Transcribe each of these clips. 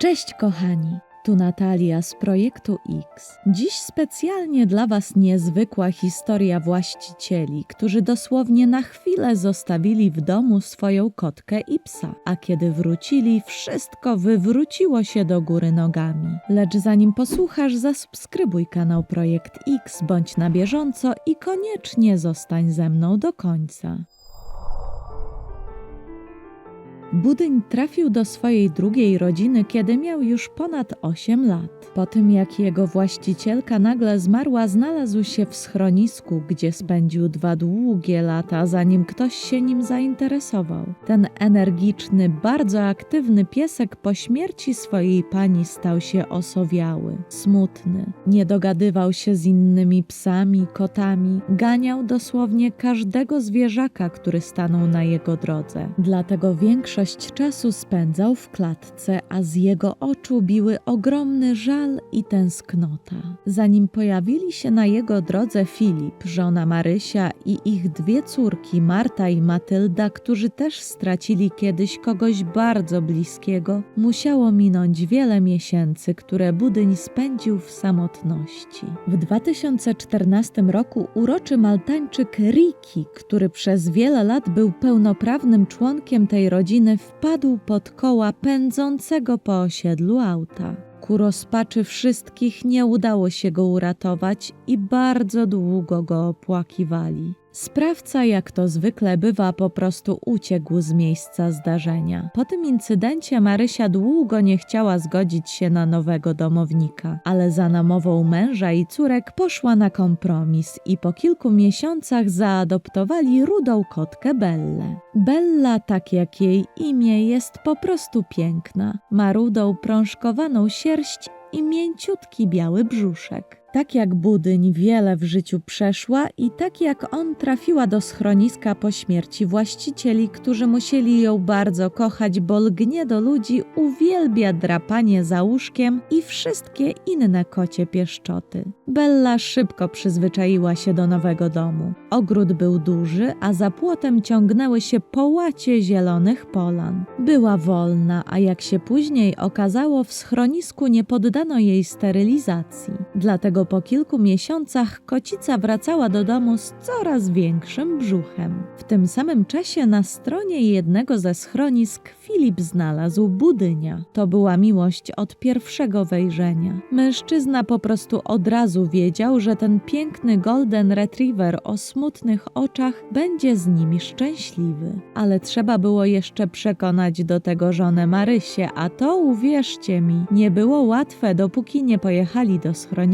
Cześć kochani, tu Natalia z projektu X. Dziś specjalnie dla Was niezwykła historia właścicieli, którzy dosłownie na chwilę zostawili w domu swoją kotkę i psa, a kiedy wrócili, wszystko wywróciło się do góry nogami. Lecz zanim posłuchasz, zasubskrybuj kanał Projekt X, bądź na bieżąco i koniecznie zostań ze mną do końca. Budyń trafił do swojej drugiej rodziny, kiedy miał już ponad 8 lat. Po tym jak jego właścicielka nagle zmarła, znalazł się w schronisku, gdzie spędził dwa długie lata, zanim ktoś się nim zainteresował. Ten energiczny, bardzo aktywny piesek po śmierci swojej pani stał się osowiały, smutny. Nie dogadywał się z innymi psami, kotami, ganiał dosłownie każdego zwierzaka, który stanął na jego drodze. Dlatego większość czasu spędzał w klatce, a z jego oczu biły ogromny żal i tęsknota. Zanim pojawili się na jego drodze Filip, żona Marysia i ich dwie córki, Marta i Matylda, którzy też stracili kiedyś kogoś bardzo bliskiego, musiało minąć wiele miesięcy, które Budyń spędził w samotności. W 2014 roku uroczy Maltańczyk Riki, który przez wiele lat był pełnoprawnym członkiem tej rodziny, wpadł pod koła pędzącego po osiedlu auta. Ku rozpaczy wszystkich nie udało się go uratować i bardzo długo go opłakiwali. Sprawca, jak to zwykle bywa, po prostu uciekł z miejsca zdarzenia. Po tym incydencie Marysia długo nie chciała zgodzić się na nowego domownika, ale za namową męża i córek poszła na kompromis i po kilku miesiącach zaadoptowali rudą kotkę Bellę. Bella, tak jak jej imię, jest po prostu piękna. Ma rudą, prążkowaną sierść i mięciutki biały brzuszek. Tak jak Budyń wiele w życiu przeszła i tak jak on trafiła do schroniska po śmierci właścicieli, którzy musieli ją bardzo kochać, bo lgnie do ludzi, uwielbia drapanie za łóżkiem i wszystkie inne kocie pieszczoty. Bella szybko przyzwyczaiła się do nowego domu. Ogród był duży, a za płotem ciągnęły się połacie zielonych polan. Była wolna, a jak się później okazało, w schronisku nie poddano jej sterylizacji. Dlatego po kilku miesiącach kocica wracała do domu z coraz większym brzuchem. W tym samym czasie na stronie jednego ze schronisk Filip znalazł budynia. To była miłość od pierwszego wejrzenia. Mężczyzna po prostu od razu wiedział, że ten piękny golden retriever o smutnych oczach będzie z nimi szczęśliwy. Ale trzeba było jeszcze przekonać do tego żonę Marysię, a to uwierzcie mi, nie było łatwe, dopóki nie pojechali do schroniska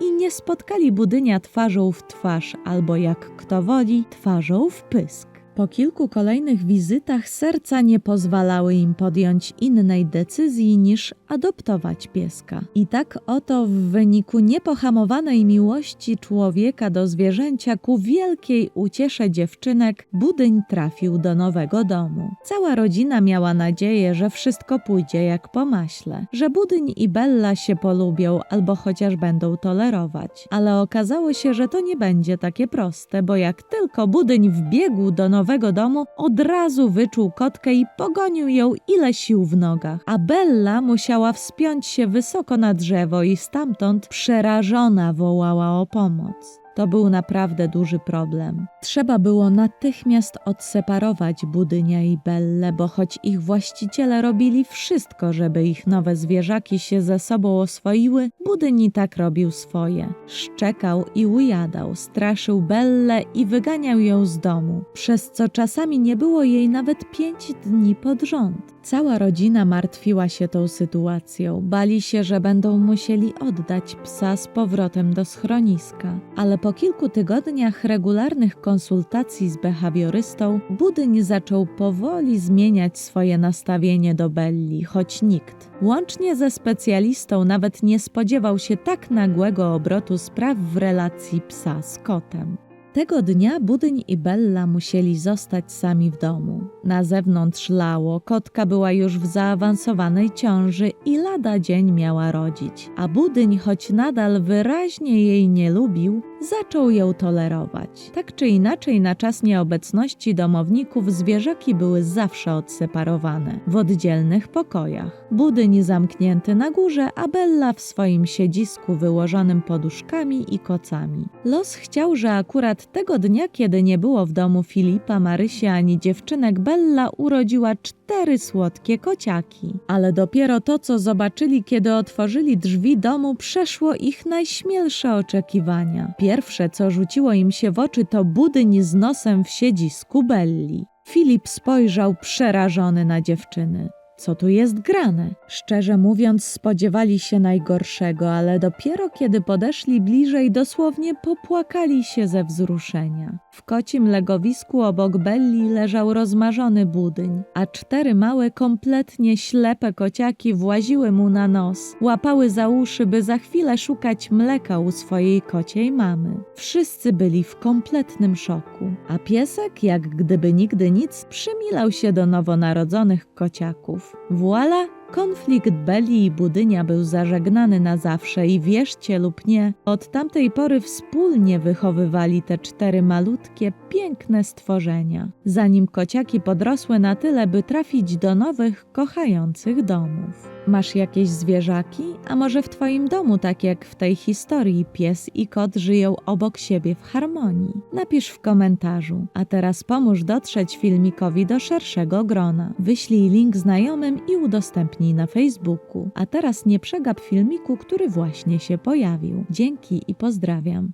i nie spotkali budynia twarzą w twarz, albo jak kto woli, twarzą w pysk. Po kilku kolejnych wizytach serca nie pozwalały im podjąć innej decyzji niż adoptować pieska. I tak oto w wyniku niepohamowanej miłości człowieka do zwierzęcia ku wielkiej uciesze dziewczynek Budyń trafił do nowego domu. Cała rodzina miała nadzieję, że wszystko pójdzie jak po maśle, że Budyń i Bella się polubią albo chociaż będą tolerować. Ale okazało się, że to nie będzie takie proste, bo jak tylko Budyń wbiegł do nowego domu, od razu wyczuł kotkę i pogonił ją ile sił w nogach, a Bella musiała wspiąć się wysoko na drzewo i stamtąd przerażona wołała o pomoc. To był naprawdę duży problem. Trzeba było natychmiast odseparować Budynia i Bellę, bo choć ich właściciele robili wszystko, żeby ich nowe zwierzaki się ze sobą oswoiły, Budyń i tak robił swoje. Szczekał i ujadał, straszył Bellę i wyganiał ją z domu, przez co czasami nie było jej nawet pięć dni pod rząd. Cała rodzina martwiła się tą sytuacją. Bali się, że będą musieli oddać psa z powrotem do schroniska. Ale po kilku tygodniach regularnych konsultacji z behawiorystą, Budyń zaczął powoli zmieniać swoje nastawienie do Belli, choć nikt, łącznie ze specjalistą, nawet nie spodziewał się tak nagłego obrotu spraw w relacji psa z kotem. Tego dnia Budyń i Bella musieli zostać sami w domu. Na zewnątrz lało, kotka była już w zaawansowanej ciąży i lada dzień miała rodzić. A Budyń, choć nadal wyraźnie jej nie lubił, zaczął ją tolerować. Tak czy inaczej, na czas nieobecności domowników zwierzaki były zawsze odseparowane w oddzielnych pokojach. Budyń zamknięty na górze, a Bella w swoim siedzisku wyłożonym poduszkami i kocami. Los chciał, że akurat tego dnia, kiedy nie było w domu Filipa, Marysi ani dziewczynek, Bella urodziła cztery słodkie kociaki. Ale dopiero to, co zobaczyli, kiedy otworzyli drzwi domu, przeszło ich najśmielsze oczekiwania. Pierwsze, co rzuciło im się w oczy, to budyń z nosem w siedzisku Belli. Filip spojrzał przerażony na dziewczyny. Co tu jest grane? Szczerze mówiąc, spodziewali się najgorszego, ale dopiero kiedy podeszli bliżej, dosłownie popłakali się ze wzruszenia. W kocim legowisku obok Belli leżał rozmarzony budyń, a cztery małe, kompletnie ślepe kociaki właziły mu na nos, łapały za uszy, by za chwilę szukać mleka u swojej kociej mamy. Wszyscy byli w kompletnym szoku, a piesek, jak gdyby nigdy nic, przymilał się do nowonarodzonych kociaków. Voila! Konflikt Beli i Budynia był zażegnany na zawsze i wierzcie lub nie, od tamtej pory wspólnie wychowywali te cztery malutkie, piękne stworzenia, zanim kociaki podrosły na tyle, by trafić do nowych, kochających domów. Masz jakieś zwierzaki? A może w twoim domu, tak jak w tej historii, pies i kot żyją obok siebie w harmonii? Napisz w komentarzu. A teraz pomóż dotrzeć filmikowi do szerszego grona. Wyślij link znajomym i udostępnij na Facebooku. A teraz nie przegap filmiku, który właśnie się pojawił. Dzięki i pozdrawiam.